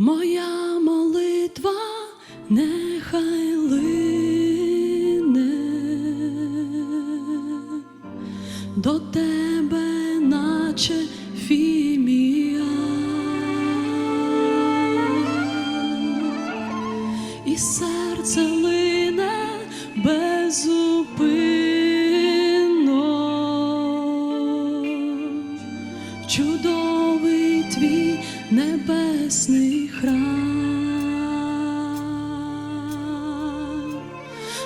Моя молитва нехай лине до тебе, наче фімія, і серце лине в чудовий твій небесний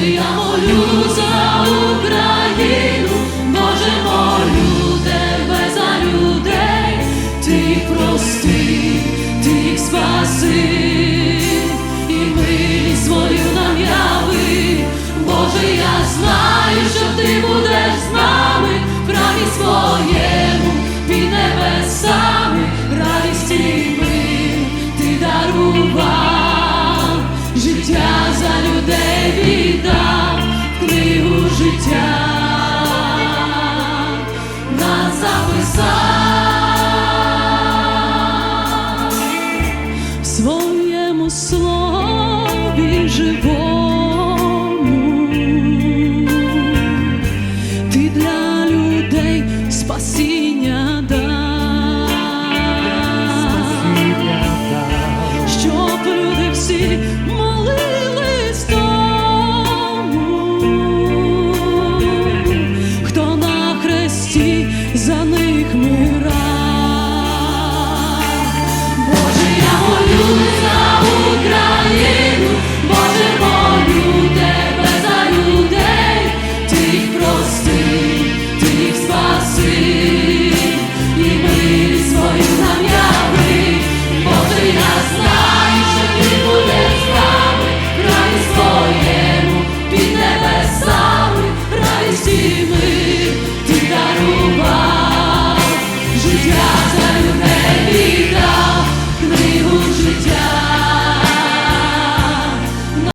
Я молю за Україну, Боже, молю тебе за людей, ти їх прости, ти і милість свою нам яви. Боже, я знаю, що ти будеш з нами. В храмі слові живому.